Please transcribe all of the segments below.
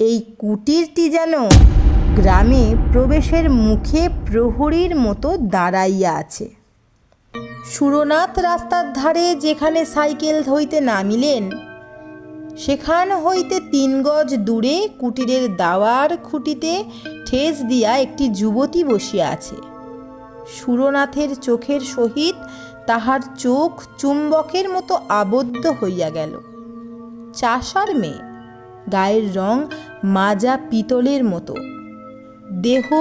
এই কুটিরটি যেন গ্রামে প্রবেশের মুখে প্রহরীর মতো দাঁড়াইয়া আছে। সুরনাথ রাস্তার ধারে যেখানে সাইকেল হইতে নামিলেন, সেখান হইতে তিন গজ দূরে কুটিরের দাওয়ার খুঁটিতে ঠেস দিয়া একটি যুবতী বসিয়া আছে। সুরনাথের চোখের সহিত তাহার চোখ চুম্বকের মতো আবদ্ধ হইয়া গেল। চাষার মেয়ে, গায়ের রং মাজা পিতলের মতো। দেহ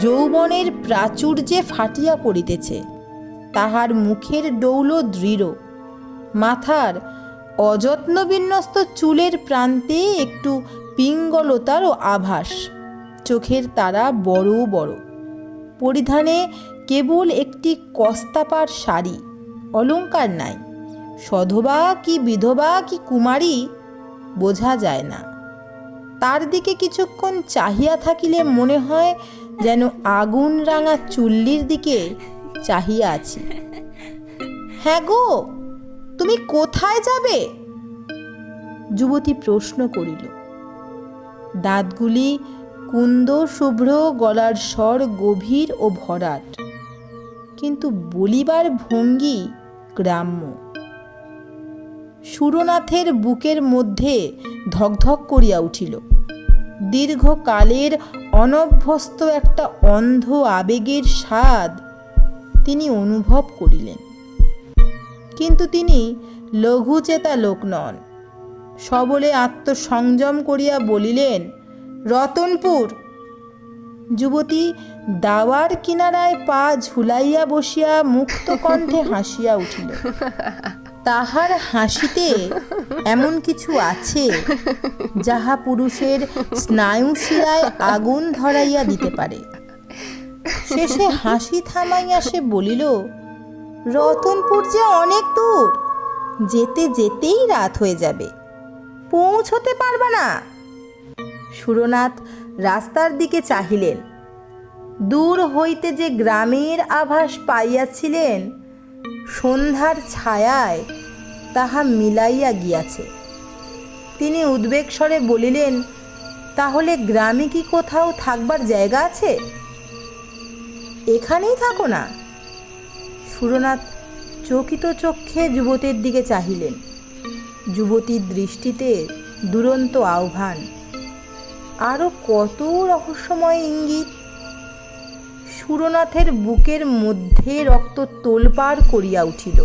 যৌবনের প্রাচুর্যে ফাটিয়া পড়িতেছে। তাহার মুখের ডৌল দৃঢ়। মাথার অযত্ন বিন্যস্ত চুলের প্রান্তে একটু পিঙ্গলতারও আভাস। চোখের তারা বড় বড়। পরিধানে কেবল একটি কস্তাপার শাড়ি, অলঙ্কার নাই। সধবা কি বিধবা কি কুমারী, বোঝা যায় না। তার দিকে কিছুক্ষণ চাহিয়া থাকিলে মনে হয় যেন আগুন রাঙা চুল্লির দিকে চাহিয়া আছি। হ্যাঁ গো, তুমি কোথায় যাবে? যুবতী প্রশ্ন করিল। দাঁতগুলি কুন্দ শুভ্র গলার স্বর গভীর ও ভরাট। কিন্তু বলিবার ভঙ্গি গ্রাম্য। সুরনাথের বুকের মধ্যে ধকধক করিয়া উঠিল। দীর্ঘকালের অনভ্যস্ত একটা অন্ধ আবেগের স্বাদ তিনি অনুভব করিলেন। কিন্তু তিনি লঘুচেতা লোক নন। সবলে আত্মসংযম করিয়া বলিলেন, রতনপুর যুবতী দাওয়ার কিনারায় পা ঝুলাইয়া বসিয়া মুক্ত কণ্ঠে হাসিয়া উঠিল। তাহার হাসিতে এমন কিছু আছে যাহা পুরুষের স্নায়ু শিরায় আগুন ধরাইয়া দিতে পারে। শেষে হাসি থামাইয়া সে বলিল, রতনপুর যে অনেক দূর, যেতে যেতেই রাত হয়ে যাবে। পৌঁছতে পারবা না। সুরনাথ রাস্তার দিকে চাহিলেন। দূর হইতে যে গ্রামের আভাস পাইয়াছিলেন, সন্ধ্যার ছায়ায় তাহা মিলাইয়া গিয়াছে। তিনি উদ্বেগ স্বরে বলিলেন, তাহলে গ্রামে কি কোথাও থাকবার জায়গা আছে? এখানেই থাকো না। সুরনাথ চকিত চক্ষে যুবতীর দিকে চাহিলেন। যুবতীর দৃষ্টিতে দুরন্ত আহ্বান। আরও কত রহস্যময় ইঙ্গিত? সুরনাথের বুকের মধ্যে রক্ত তোলপাড় করিয়া উঠিল।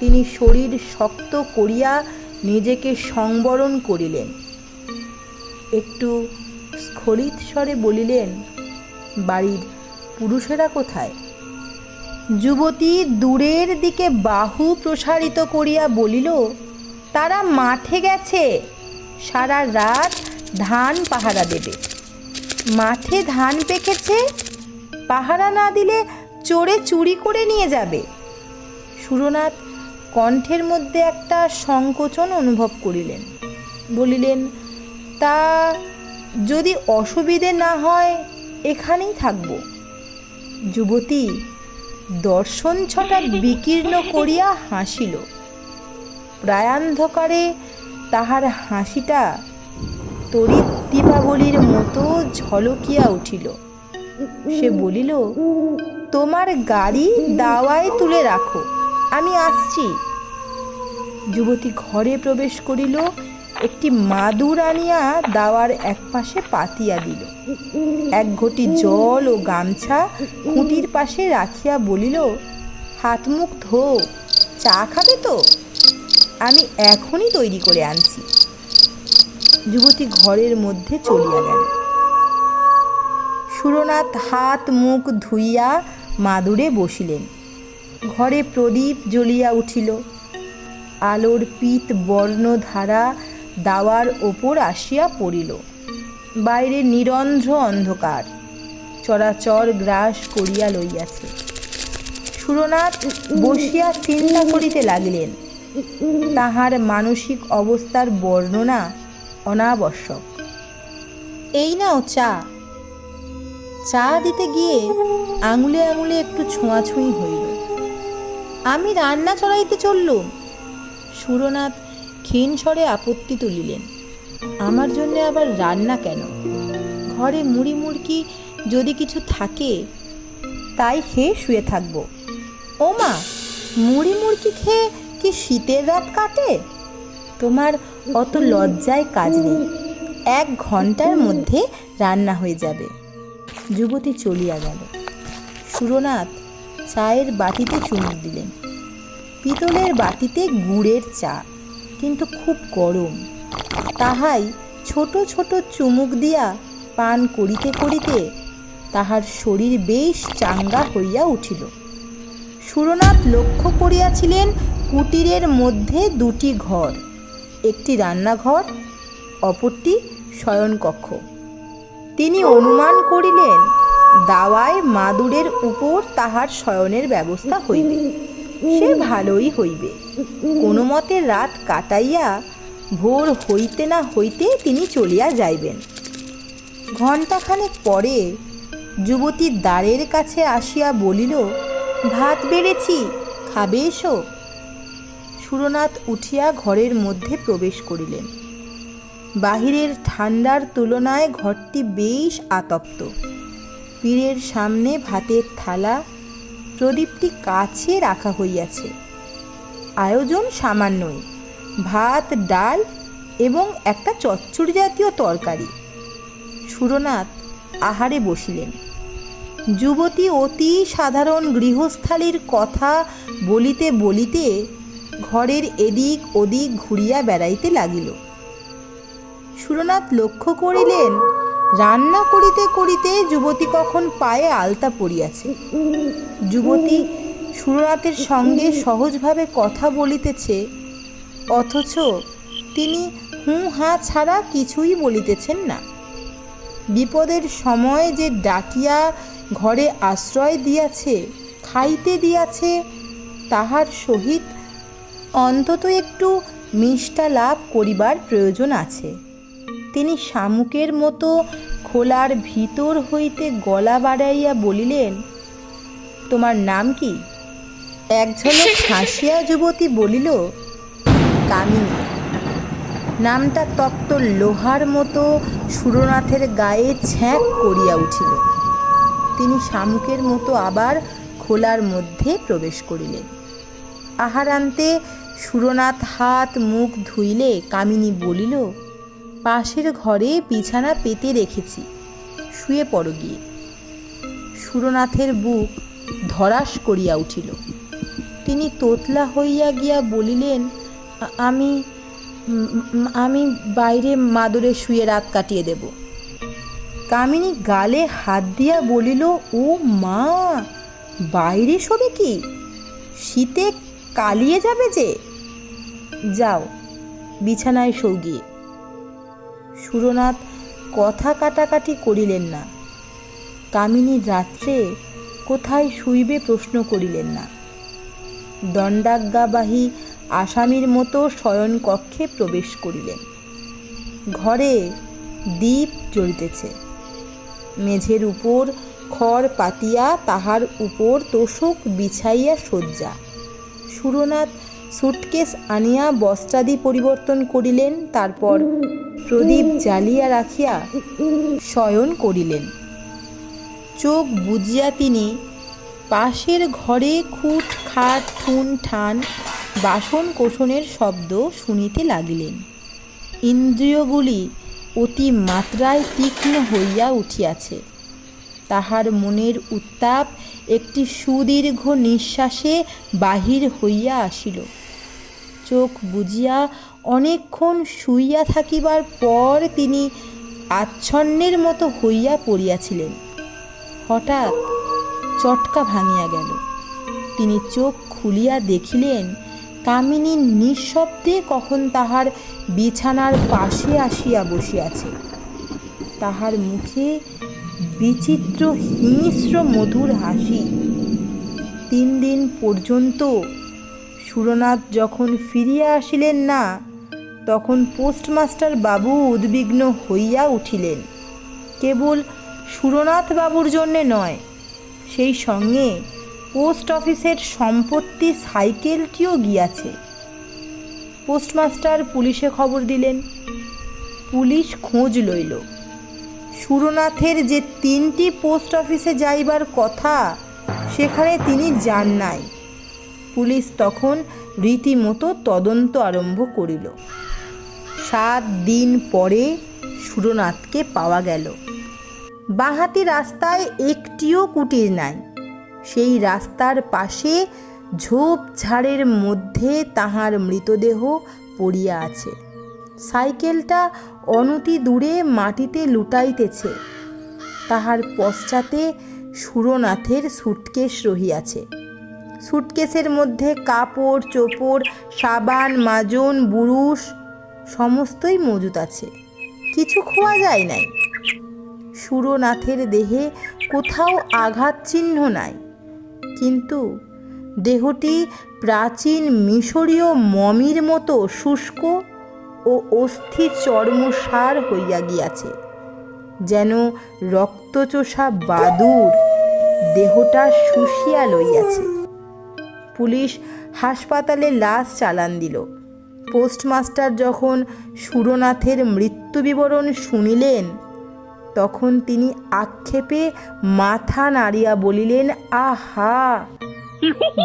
তিনি শরীর শক্ত করিয়া নিজেকে সংবরণ করিলেন। একটু স্খলিত স্বরে বলিলেন, বাড়ির পুরুষেরা কোথায়? যুবতী দূরের দিকে বাহু প্রসারিত করিয়া বলিল, তারা মাঠে গেছে। সারা রাত ধান পাহারা দেবে। মাঠে ধান পেকেছে, পাহারা না দিলে চোরে চুরি করে নিয়ে যাবে। সুরনাথ কণ্ঠের মধ্যে একটা সংকোচন অনুভব করিলেন। বলিলেন, তা যদি অসুবিধে না হয়, এখানেই থাকব। যুবতী দর্শন ছটা বিকীর্ণ করিয়া হাসিল। প্রায়ান্ধকারে তাহার হাসিটা তড়িৎ দীপাবলির মতো ঝলকিয়া উঠিল। সে বলিল, তোমার গাড়ি দাওয়ায় তুলে রাখো, আমি আসছি। যুবতী ঘরে প্রবেশ করিল, একটি মাদুর আনিয়া দাওয়ার একপাশে পাতিয়া দিল। এক ঘটি জল ও গামছা খুঁটির পাশে রাখিয়া বলিল, হাত মুখ ধো, চা খাবে তো? আমি এখনই তৈরি করে আনছি। যুবতী ঘরের মধ্যে চলিয়া গেল। সুরনাথ হাত মুখ ধুইয়া মাদুরে বসিলেন। ঘরে প্রদীপ জ্বলিয়া উঠিল। আলোর পিত বর্ণধারা দাওয়ার ওপর আসিয়া পড়িল। বাইরে নিরন্ধ্র অন্ধকার। চরাচর গ্রাস করিয়া লইয়াছে। সুরনাথ বসিয়া চিন্তা করিতে লাগিলেন। তাহার মানসিক অবস্থার বর্ণনা অনাবশ্যক। এই নাও চা। চা দিতে গিয়ে আঙুলে আঙুলে একটু ছোঁয়াছুঁই হইল। আমি রান্না চড়াইতে চললুম। সুরনাথ ক্ষীণ স্বরে আপত্তি তুলিলেন, আমার জন্য আবার রান্না কেন? ঘরে মুড়ি মুড়কি যদি কিছু থাকে, তাই খেয়ে শুয়ে থাকব। ও মা মুড়ি মুড়কি খেয়ে কি শীতের রাত কাটে? তোমার অত লজ্জায় কাজ নেই। এক ঘণ্টার মধ্যে রান্না হয়ে যাবে। যুবতী চলিয়া গেল। সুরনাথ চায়ের বাটিতে চুমুক দিলেন। পিতলের বাটিতে গুড়ের চা, কিন্তু খুব গরম। তাহাই ছোট ছোট চুমুক দিয়া পান করিতে করিতে তাহার শরীর বেশ চাঙ্গা হইয়া উঠিল। সুরনাথ লক্ষ্য করিয়াছিলেন কুটিরের মধ্যে দুটি ঘর। একটি রান্নাঘর, অপরটি শয়নকক্ষ। তিনি অনুমান করিলেন, দাওয়ায় মাদুরের উপর তাহার শয়নের ব্যবস্থা হইবে। সে ভালোই হইবে। কোনো মতে রাত কাটাইয়া ভোর হইতে না হইতে তিনি চলিয়া যাইবেন। ঘণ্টাখানেক পরে যুবতী দ্বারের কাছে আসিয়া বলিল, ভাত বেড়েছি, খাবে এসো? সুরনাথ উঠিয়া ঘরের মধ্যে প্রবেশ করিলেন। বাহিরের ঠান্ডার তুলনায় ঘরটি বেশ আতপ্ত। পীরের সামনে ভাতের থালা, প্রদীপটি কাছে রাখা হইয়াছে। আয়োজন সামান্যই। ভাত, ডাল এবং একটা চচ্চড়ি জাতীয় তরকারি। সুরনাথ আহারে বসিলেন। যুবতী অতি সাধারণ গৃহস্থালীর কথা বলিতে বলিতে ঘরের এদিক ওদিক ঘুরিয়া বেড়াইতে লাগিল। সুরনাথ লক্ষ্য করিলেন, রান্না করিতে করিতে যুবতী কখন পায়ে আলতা পড়িয়াছে। যুবতী সুরনাথের সঙ্গে সহজভাবে কথা বলিতেছে, অথচ তিনি হুঁ হাঁ ছাড়া কিছুই বলিতেছেন না। বিপদের সময় যে ডাকিয়া ঘরে আশ্রয় দিয়াছে, খাইতে দিয়াছে, তাহার সহিত অন্তত একটু মিষ্টা লাভ করিবার প্রয়োজন আছে। তিনি শামুকের মতো খোলার ভিতর হইতে গলা বাড়াইয়া বলিলেন, তোমার নাম কি? এক হাসিয়া যুবতী বলিল, কামিনী। নামটা তপ্ত লোহার মতো সুরনাথের গায়ে ছ্যাঁক করিয়া উঠিল। তিনি শামুকের মতো আবার খোলার মধ্যে প্রবেশ করিলেন। আহারান্তে সুরনাথ হাত মুখ ধুইলে কামিনী বলিল, পাশের ঘরে বিছানা পেতে রেখেছি, শুয়ে পড়ো গিয়ে। সুরনাথের বুক ধরাস করিয়া উঠিল। তিনি তোতলা হইয়া গিয়া বলিলেন আমি আমি বাইরে মাদুরে শুয়ে রাত কাটিয়ে দেব। কামিনী গালে হাত দিয়া বলিল, ও মা, বাইরে শোবে কি? শীতে কালিয়ে যাবে যে? যাও, বিছানায় শো গিয়ে। সুরনাথ কথা কাটাকাটি করিলেন না। কামিনী রাত্রে কোথায় শুইবে প্রশ্ন করিলেন না। দণ্ডাজ্ঞাবাহী আসামির মতো শয়ন কক্ষে প্রবেশ করিলেন। ঘরে দ্বীপ জ্বলিতেছে। মেঝের উপর খড় পাতিয়া তাহার উপর তোষক বিছাইয়া শয্যা। সুরনাথ সুটকেস আনিয়া বস্ত্রাদি পরিবর্তন করিলেন, তারপর প্রদীপ জ্বালিয়া রাখিয়া শয়ন করিলেন। চোখ বুজিয়া তিনি পাশের ঘরে খুট, খাট ঠুন ঠান, বাসন কোষণের শব্দ শুনিতে লাগিলেন। ইন্দ্রিয়গুলি অতি মাত্রায় তীক্ষ্ণ হইয়া উঠিয়াছে। তাহার মনের উত্তাপ একটি সুদীর্ঘ নিঃশ্বাসে বাহির হইয়া আসিল। চোখ বুজিয়া অনেকক্ষণ শুইয়া থাকিবার পর তিনি আচ্ছন্নের মতো হইয়া পড়িয়াছিলেন। হঠাৎ চটকা ভাঙিয়া গেল। তিনি চোখ খুলিয়া দেখিলেন, কামিনী নিঃশব্দে কখন তাহার বিছানার পাশে আসিয়া বসিয়াছে। তাহার মুখে বিচিত্র হিংস্র মধুর হাসি। তিন দিন পর্যন্ত সুরনাথ যখন ফিরিয়া আসিলেন না, তখন পোস্টমাস্টার বাবু উদ্বিগ্ন হইয়া উঠিলেন। কেবল সুরনাথ বাবুর জন্যে নয়, সেই সঙ্গে পোস্ট অফিসের সম্পত্তি সাইকেলটিও গিয়াছে। পোস্টমাস্টার পুলিশে খবর দিলেন। পুলিশ খোঁজ লইল। সুরনাথের যে তিনটি পোস্ট অফিসে যাইবার কথা, সেখানে তিনি যান নাই। পুলিশ তখন রীতিমতো তদন্ত আরম্ভ করিল। সাত দিন পরে সুরনাথকে পাওয়া গেল। বাঁহাতি রাস্তায় একটিও কুটির নাই। সেই রাস্তার পাশে ঝোপঝাড়ের মধ্যে তাহার মৃতদেহ পড়িয়া আছে। সাইকেলটা অনতি দূরে মাটিতে লুটাইতেছে। তাহার পশ্চাতে সুরনাথের সুটকেস রহিয়াছে। সুটকেসের মধ্যে কাপড়, চোপড়, সাবান, মাজন বুরুষ সমস্তই মজুত আছে। কিছু খোয়া যায় নাই। সুরনাথের দেহে কোথাও আঘাত চিহ্ন নাই। কিন্তু দেহটি প্রাচীন মিশরীয় মমির মতো শুষ্ক ও অস্থি চর্মসার হইয়া গিয়াছে, যেন রক্তচোষা বাদুর দেহটা শুষিয়া লইয়াছে। পুলিশ হাসপাতালে লাশ চালান দিল। পোস্টমাস্টার যখন সুরনাথের মৃত্যু বিবরণ শুনিলেন, তখন তিনি আক্ষেপে মাথা নাড়িয়া বলিলেন, আহা!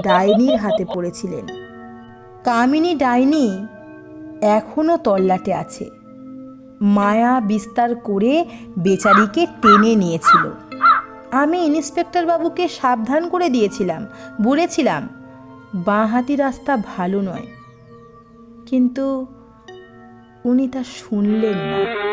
ডাইনির হাতে পড়েছিলেন। কামিনী ডাইনি এখনও তল্লাটে আছে। মায়া বিস্তার করে বেচারিকে টেনে নিয়েছিল। আমি ইন্সপেক্টর বাবুকে সাবধান করে দিয়েছিলাম, বলেছিলাম বাঁহাতি রাস্তা ভালো নয়। কিন্তু উনি তা শুনলেন না।